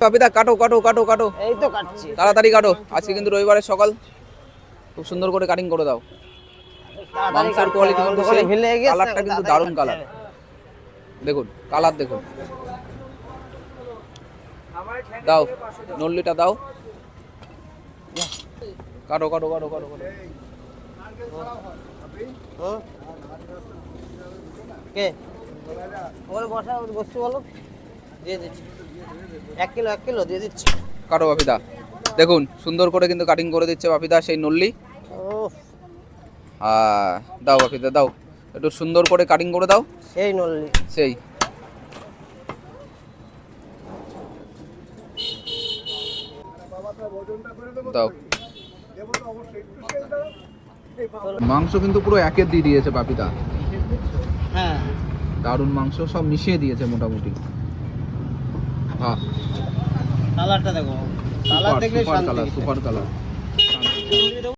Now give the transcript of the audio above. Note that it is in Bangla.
বাপিদা কাটো কাটো কাটো কাটো। এই তো কাটছি। তাড়াতাড়ি কাটো। আজকে কিন্তু রবিবারের সকাল। খুব সুন্দর করে কাটিং করে দাও। মাংসের কোয়ালিটি কিন্তু সেই কালারটা কিন্তু দারুণ কালার দেখুন কালার দেখুন। দাও নল্লিটা দাও। কাটো কাটো কাটো কাটো কাটো। কে? বসা বসছি বলো। দিয়ে দিচ্ছি। এক কিলো এক কিলো দিয়ে দিচ্ছি। কাটো বাপিদা। দেখুন সুন্দর করে কিন্তু কাটিং করে দিচ্ছে বাপিদা সেই নল্লি। ও দাও বাপিদা দাও। একটু সুন্দর করে কাটিং করে দাও। সেই নল্লি। সেই। দাও। মাংস কিন্তু পুরো একের দিয়ে দিয়েছে বাপিদা। হ্যাঁ। দারুণ মাংস সব মিশিয়ে দিয়েছে মোটামুটি। বাহ কালারটা দেখো। কালার দেখলে সুপার কালার সুপার কালার